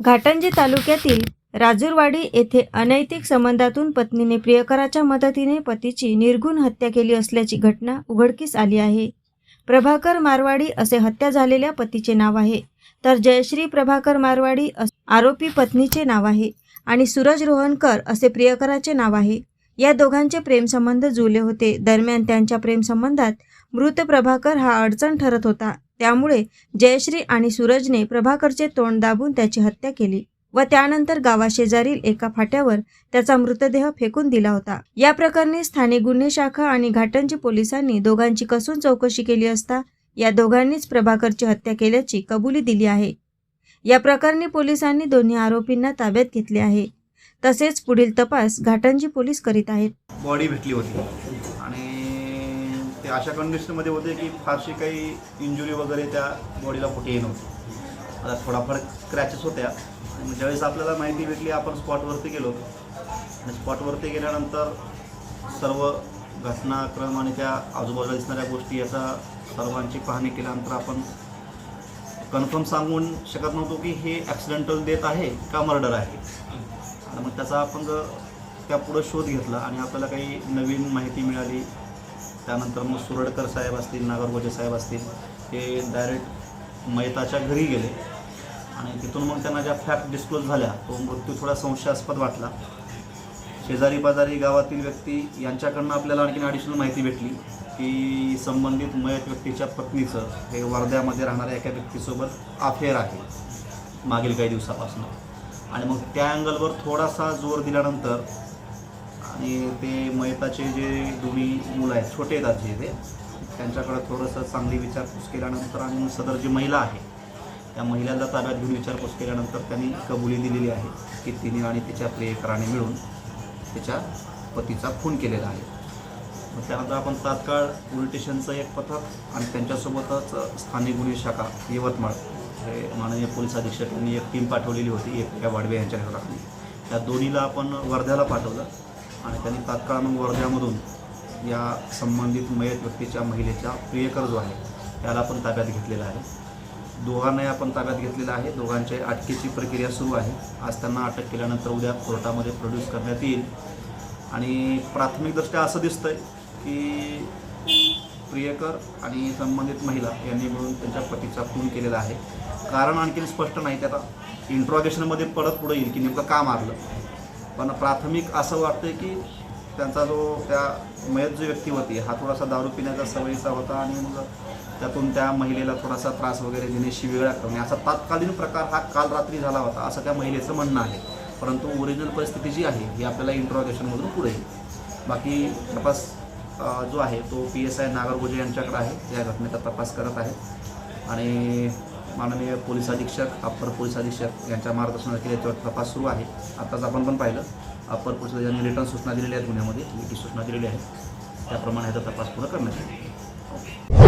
घाटंजी तालुक्यातील राजूरवाडी येथे अनैतिक संबंधातून पत्नीने प्रियकराच्या मदतीने पतीची निर्घुण हत्या केली असल्याची घटना उघडकीस आली आहे. प्रभाकर मारवाडी असे हत्या झालेल्या पतीचे नाव आहे. तर जयश्री प्रभाकर मारवाडी आरोपी पत्नीचे नाव आहे आणि सूरज रोहनकर असे प्रियकराचे नाव आहे. या दोघांचे प्रेमसंबंध जुळले होते. दरम्यान त्यांच्या प्रेमसंबंधात मृत प्रभाकर हा अडचण ठरत होता. त्यामुळे जयश्री आणि सूरजने प्रभाकरचे तोंड दाबून त्याची हत्या केली व त्यानंतर गावाशेजारील एका फाट्यावर त्याचा मृतदेह फेकून दिला होता. या प्रकरणी स्थानिक गुन्हे शाखा आणि घाटंजी पोलिसांनी दोघांची कसून चौकशी केली असता या दोघांनीच प्रभाकरची हत्या केल्याची कबुली दिली आहे. या प्रकरणी पोलिसांनी दोन्ही आरोपींना ताब्यात घेतले आहे. तसेच पुढील तपास घाटंजी पोलीस करीत आहेत. बॉडी भेटली होती आणि ते अशा कंडिशनमध्ये होते की फारशी काही इंजुरी वगैरे त्या बॉडीला कुठेही नव्हती. आता थोडाफार क्रॅचेस होत्या. आणि मग ज्यावेळेस आपल्याला माहिती भेटली आपण स्पॉटवरती गेलो. आणि स्पॉटवरती गेल्यानंतर सर्व घटनाक्रम आणि त्या आजूबाजूला दिसणाऱ्या गोष्टी याचा सर्वांची पाहणी केल्यानंतर आपण कन्फर्म सांगून शकत नव्हतो की हे ॲक्सिडेंटल डेथ आहे का मर्डर आहे. आणि मग त्याचा आपण जर त्या पुढं शोध घेतला आणि आपल्याला काही नवीन माहिती मिळाली त्यानंतर मग सुरडकर साहेब असतील नागरगोजे साहेब असतील ते डायरेक्ट मयताच्या घरी गेले. आणि तिथून मग त्यांना ज्या फॅक्ट डिस्क्लोज झाल्या तो मृत्यू थोडा संशयास्पद वाटला. शेजारी पाजारी गावातील व्यक्ती यांच्याकडनं आपल्याला आणखीन ॲडिशनल माहिती भेटली की संबंधित मयत व्यक्तीच्या पत्नीचं हे वर्ध्यामध्ये राहणाऱ्या एका व्यक्तीसोबत अफेअर आहे मागील काही दिवसापासून. आणि मग त्या अँगलवर थोडासा जोर दिल्यानंतर आणि ते मयताचे जे दोन्ही मुलं आहेत छोटे आहेत जे ते त्यांच्याकडं थोडंसं चांगली विचारपूस केल्यानंतर आणि सदर जी महिला आहे त्या महिलेला ताब्यात घेऊन विचारपूस केल्यानंतर त्यांनी कबुली दिलेली आहे की तिने आणि तिच्या प्रियकराने मिळून तिच्या पतीचा खून केलेला आहे. मग त्यानंतर आपण तात्काळ पोलीस स्टेशनचं एक पथक आणि त्यांच्यासोबतच स्थानिक गुन्हे शाखा यवतमाळ हे माननीय पोलीस अधीक्षक यांनी एक टीम पाठवलेली होती एक या वाडवे यांच्या घराखाली त्या दोन्हीला आपण वर्ध्याला पाठवलं. आणि त्यांनी तात्काळ मग वर्ध्यामधून या संबंधित मयत व्यक्तीच्या महिलेचा प्रियकर जो आहे त्याला आपण ताब्यात घेतलेला आहे. दोघांनाही आपण ताब्यात घेतलेला आहे. दोघांच्या अटकेची प्रक्रिया सुरू आहे. आज त्यांना अटक केल्यानंतर उद्या कोर्टामध्ये प्रोड्यूस करण्यात येईल. आणि प्राथमिकदृष्ट्या असं दिसतंय की प्रियकर आणि संबंधित महिला यांनी मिळून त्यांच्या पतीचा खून केलेला आहे. कारण आणखीन स्पष्ट नाही त्याला इंट्रॉगेशनमध्ये परत पुढे येईल की नेमकं का मारलं. पण प्राथमिक असं वाटतंय की त्यांचा जो त्या मयत जो व्यक्ती होती हा थोडासा दारू पिण्याचा सवयीचा होता आणि मग त्यातून त्या महिलेला थोडासा त्रास वगैरे देणे शिवेगळा करणे असा तात्कालीन प्रकार हा काल रात्री झाला होता असं त्या महिलेचं म्हणणं आहे. परंतु ओरिजिनल परिस्थिती जी आहे ही आपल्याला इंट्रॉगेशनमधून पुढे येईल. बाकी तपास जो आहे तो पी एस आय नागरगोजे यांच्याकडे आहे. या घटनेचा तपास करत आहे. आणि माननीय पोलीस अधीक्षक अप्पर पोलीस अधीक्षक यांच्या मार्गदर्शनाखाली याच्यावर तपास सुरू आहे. आताच आपण पण पाहिलं अप्पर पोलीस यांनी रिटर्न सूचना दिलेल्या आहेत गुन्ह्यामध्ये लेखी सूचना दिलेली आहे. त्याप्रमाणे ह्याचा तपास पूर्ण करण्यात येईल.